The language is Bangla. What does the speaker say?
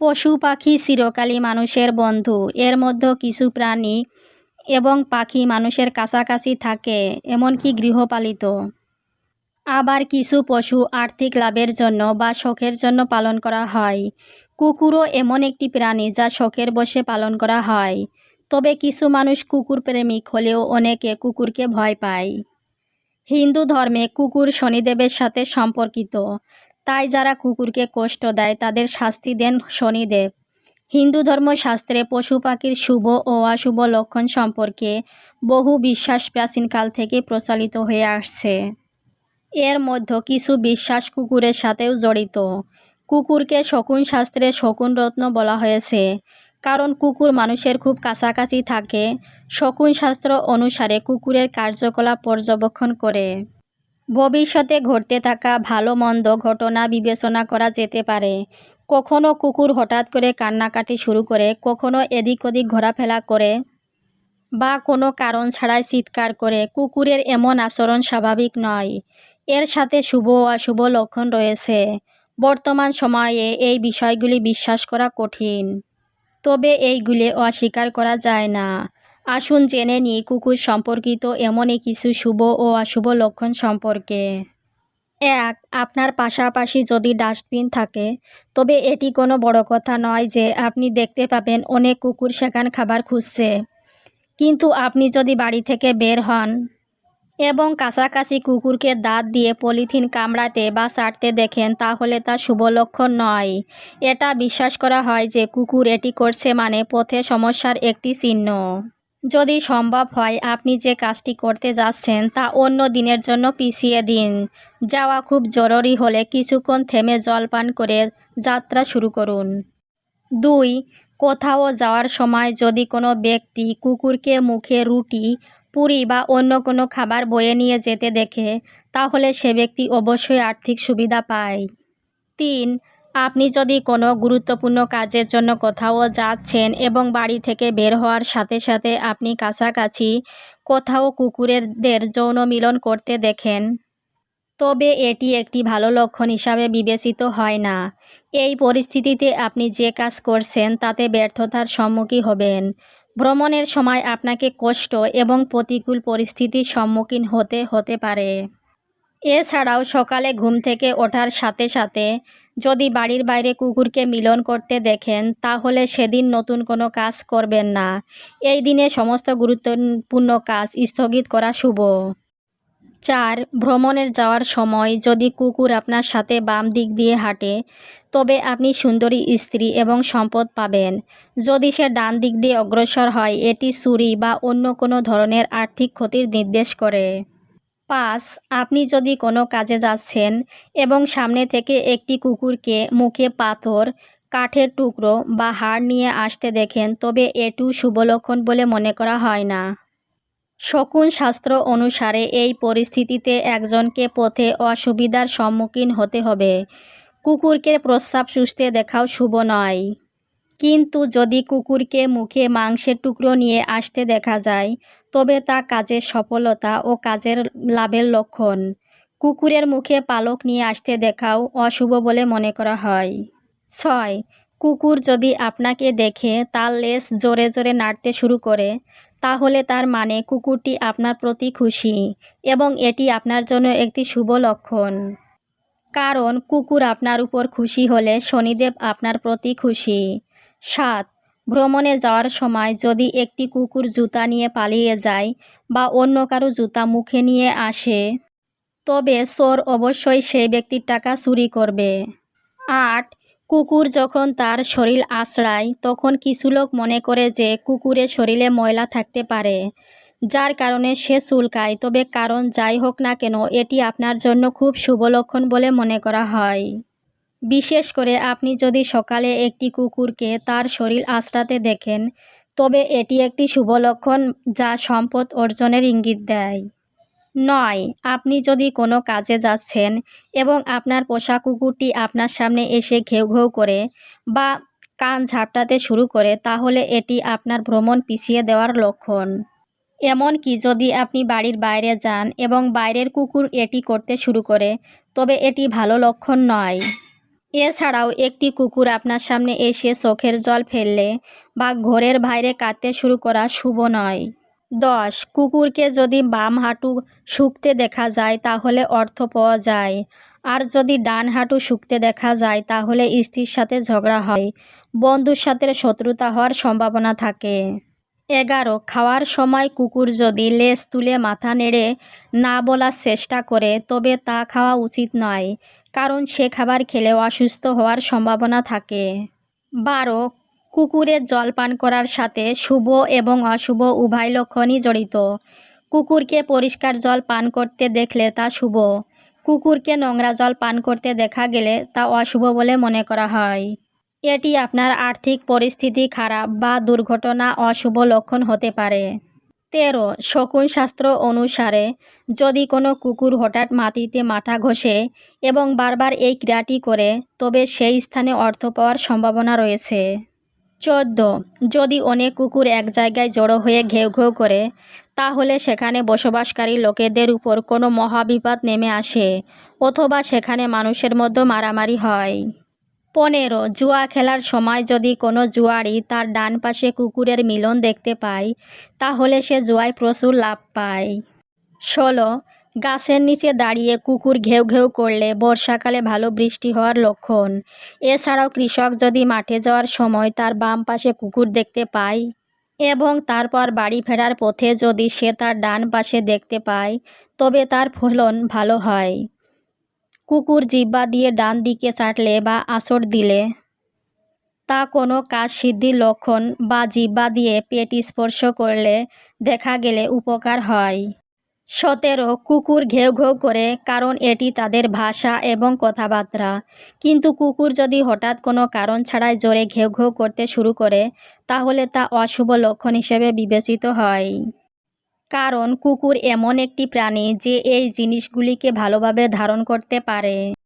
পশু পাখি চিরকালই মানুষের বন্ধু। এর মধ্যে কিছু প্রাণী এবং পাখি মানুষের কাছাকাছি থাকে, এমনকি গৃহপালিত। আবার কিছু পশু আর্থিক লাভের জন্য বা শখের জন্য পালন করা হয়। কুকুরও এমন একটি প্রাণী যা শখের বশে পালন করা হয়। তবে কিছু মানুষ কুকুর প্রেমিক হলেও অনেকে কুকুরকে ভয় পায়। হিন্দু ধর্মে কুকুর শনিদেবের সাথে সম্পর্কিত। তাই যারা কুকুরকে কষ্ট দেয়, তাদের শাস্তি দেন শনিদেব। হিন্দু ধর্মশাস্ত্রে পশু পাখির শুভ ও অশুভ লক্ষণ সম্পর্কে বহু বিশ্বাস প্রাচীনকাল থেকে প্রচলিত হয়ে আসছে। এর মধ্যে কিছু বিশ্বাস কুকুরের সাথেও জড়িত। কুকুরকে শকুন শাস্ত্রে শকুন রত্ন বলা হয়েছে। কারণ কুকুর মানুষের খুব কাছাকাছি থাকে, শকুন শাস্ত্র অনুসারে কুকুরের কার্যকলাপ পর্যবেক্ষণ করে। ভবিষ্যতে ঘটতে থাকা ভালো মন্দ ঘটনা বিবেচনা করা যেতে পারে। কখনো কুকুর হঠাৎ করে কান্নাকাটি শুরু করে, কখনো এদিক ওদিক ঘোরাফেরা করে বা কোনো কারণ ছাড়াই চিৎকার করে। কুকুরের এমন আচরণ স্বাভাবিক নয়। এর সাথে শুভ অশুভ লক্ষণ রয়েছে। বর্তমান সময়ে এই বিষয়গুলি বিশ্বাস করা কঠিন। তবে এইগুলি অস্বীকার করা যায় না। আসুন জেনে নিই, কুকুর সম্পর্কিত এমনই কিছু শুভ ও অশুভ লক্ষণ সম্পর্কে। এক, আপনার পাশাপাশি যদি ডাস্টবিন থাকে, তবে এটি কোনো বড় কথা নয় যে আপনি দেখতে পাবেন অনেক কুকুর সেখান খাবার খুঁজছে। কিন্তু আপনি যদি বাড়ি থেকে বের হন এবং কাছাকাছি কুকুরকে দাঁত দিয়ে পলিথিন কামড়াতে বা ছাড়তে দেখেন, তাহলে তা শুভ লক্ষণ নয়। এটা বিশ্বাস করা হয় যে কুকুর এটি করছে মানে পথে সমস্যার একটি চিহ্ন। যদি সম্ভব হয় আপনি যে কাজটি করতে যাচ্ছেন তা অন্য দিনের জন্য পিছিয়ে দিন। যাওয়া খুব জরুরি হলে কিছুক্ষণ থেমে জল পান করে যাত্রা শুরু করুন। দুই, কোথাও যাওয়ার সময় যদি কোনো ব্যক্তি কুকুরকে মুখে রুটি, পুরি বা অন্য কোনো খাবার বয়ে নিয়ে যেতে দেখে, তাহলে সে ব্যক্তি অবশ্যই আর্থিক সুবিধা পায়। তিন আপনি যদি কোনো গুরুত্বপূর্ণ কাজের জন্য কোথাও যাচ্ছেন এবং বাড়ি থেকে বের হওয়ার সাথে সাথে আপনি কাছাকাছি কোথাও কুকুরেরদের যৌন মিলন করতে দেখেন, তবে এটি একটি ভালো লক্ষণ হিসাবে বিবেচিত হয় না। এই পরিস্থিতিতে আপনি যে কাজ করছেন তাতে ব্যর্থতার সম্মুখীন হবেন। ভ্রমণের সময় আপনাকে কষ্ট এবং প্রতিকূল পরিস্থিতির সম্মুখীন হতে হতে পারে। এছাড়াও সকালে ঘুম থেকে ওঠার সাথে সাথে যদি বাড়ির বাইরে কুকুরকে মিলন করতে দেখেন, তাহলে সেদিন নতুন কোনো কাজ করবেন না। এই দিনে সমস্ত গুরুত্বপূর্ণ কাজ স্থগিত করা শুভ। চার, ভ্রমণের যাওয়ার সময় যদি কুকুর আপনার সাথে বাম দিক দিয়ে হাঁটে, তবে আপনি সুন্দরী স্ত্রী এবং সম্পদ পাবেন। যদি সে ডান দিক দিয়ে অগ্রসর হয়, এটি চুরি বা অন্য কোনো ধরনের আর্থিক ক্ষতির নির্দেশ করে। পাঁচ আপনি যদি কোনো কাজে যাচ্ছেন এবং সামনে থেকে একটি কুকুরকে মুখে পাথর, কাঠের টুকরো বা হাড় নিয়ে আসতে দেখেন, তবে এটু শুভ লক্ষণ বলে মনে করা হয় না। শকুন শাস্ত্র অনুসারে এই পরিস্থিতিতে একজনকে পথে অসুবিধার সম্মুখীন হতে হবে। কুকুরকে প্রস্রাব সুস্থে দেখাও শুভ নয়। কিন্তু যদি কুকুরকে মুখে মাংসের টুকরো নিয়ে আসতে দেখা যায়, তবে তা কাজের সফলতা ও কাজের লাভের লক্ষণ। কুকুরের মুখে পালক নিয়ে আসতে দেখাও অশুভ বলে মনে করা হয়। ছয়, কুকুর যদি আপনাকে দেখে তার লেজ জোরে জোরে নাড়তে শুরু করে, তাহলে তার মানে কুকুরটি আপনার প্রতি খুশি এবং এটি আপনার জন্য একটি শুভ লক্ষণ। কারণ কুকুর আপনার উপর খুশি হলে শনিদেব আপনার প্রতি খুশি। সাত, ভ্রমণে যাওয়ার সময় যদি একটি কুকুর জুতা নিয়ে পালিয়ে যায় বা অন্য কারও জুতা মুখে নিয়ে আসে, তবে চোর অবশ্যই সেই ব্যক্তির টাকা চুরি করবে। আট, কুকুর যখন তার শরীর আশ্রায় তখন কিছু লোক মনে করে যে কুকুরের শরীরে ময়লা থাকতে পারে, যার কারণে সে চুলকায়। তবে কারণ যাই হোক না কেন, এটি আপনার জন্য খুব শুভ লক্ষণ বলে মনে করা হয়। বিশেষ করে আপনি যদি সকালে একটি কুকুরকে তার শরীর আশ্রাতে দেখেন, তবে এটি একটি শুভ লক্ষণ যা সম্পদ অর্জনের ইঙ্গিত দেয়। নয়, আপনি যদি কোনো কাজে যাচ্ছেন এবং আপনার পোষা কুকুরটি আপনার সামনে এসে ঘেউ ঘেউ করে বা কান ঝাপটাতে শুরু করে, তাহলে এটি আপনার ভ্রমণ পিছিয়ে দেওয়ার লক্ষণ। এমনকি যদি আপনি বাড়ির বাইরে যান এবং বাইরের কুকুর এটি করতে শুরু করে, তবে এটি ভালো লক্ষণ নয়। এছাড়াও একটি কুকুর আপনার সামনে এসে চোখের জল ফেললে বা ঘরের বাইরে কাঁদতে শুরু করা শুভ নয়। দশ, কুকুরকে যদি বাম হাঁটু শুকতে দেখা যায় তাহলে অর্থ পাওয়া যায়। আর যদি ডান হাঁটু শুকতে দেখা যায় তাহলে স্ত্রীর সাথে ঝগড়া হয়, বন্ধুর সাথে শত্রুতা হওয়ার সম্ভাবনা থাকে। এগারো, খাওয়ার সময় কুকুর যদি লেজ তুলে মাথা নেড়ে না বলার চেষ্টা করে, তবে তা খাওয়া উচিত নয়, কারণ সে খাবার খেলে অসুস্থ হওয়ার সম্ভাবনা থাকে। বারো, কুকুরের জল পান করার সাথে শুভ এবং অশুভ উভয় লক্ষণই জড়িত। কুকুরকে পরিষ্কার জল পান করতে দেখলে তা শুভ। কুকুরকে নোংরা জল পান করতে দেখা গেলে তা অশুভ বলে মনে করা হয়। এটি আপনার আর্থিক পরিস্থিতি খারাপ বা দুর্ঘটনা অশুভ লক্ষণ হতে পারে। তেরো, শকুন শাস্ত্র অনুসারে যদি কোনো কুকুর হঠাৎ মাটিতে মাথা ঘষে এবং বারবার এই ক্রিয়াটি করে, তবে সেই স্থানে অর্থ পাওয়ার সম্ভাবনা রয়েছে। চোদ্দ, যদি অনেক কুকুর এক জায়গায় জড়ো হয়ে ঘেউ ঘেউ করে, তাহলে সেখানে বসবাসকারী লোকেদের উপর কোনো মহাবিপদ নেমে আসে, অথবা সেখানে মানুষের মধ্যে মারামারি হয়। পনেরো, জুয়া খেলার সময় যদি কোনো জুয়ারি তার ডান পাশে কুকুরের মিলন দেখতে পায়, তাহলে সে জুয়ায় প্রচুর লাভ পায়। ষোলো, গাছের নিচে দাঁড়িয়ে কুকুর ঘেউ ঘেউ করলে বর্ষাকালে ভালো বৃষ্টি হওয়ার লক্ষণ। এছাড়াও কৃষক যদি মাঠে যাওয়ার সময় তার বাম পাশে কুকুর দেখতে পায় এবং তারপর বাড়ি ফেরার পথে যদি সে তার ডান পাশে দেখতে পায়, তবে তার ফলন ভালো হয়। কুকুর জিব্বা দিয়ে ডান দিকে চাটলে বা আঁচড় দিলে তা কোনো কাজ সিদ্ধির লক্ষণ বা জিব্বা দিয়ে পেট স্পর্শ করলে দেখা গেলে উপকার হয়। সতেরো, কুকুর ঘেউ ঘেউ করে, কারণ এটি তাদের ভাষা এবং কথাবার্তা। কিন্তু কুকুর যদি হঠাৎ কোনো কারণ ছাড়াই জোরে ঘেউ ঘেউ করতে শুরু করে, তাহলে তা অশুভ লক্ষণ হিসেবে বিবেচিত হয়। কারণ কুকুর এমন একটি প্রাণী যে এই জিনিসগুলিকে ভালোভাবে ধারণ করতে পারে।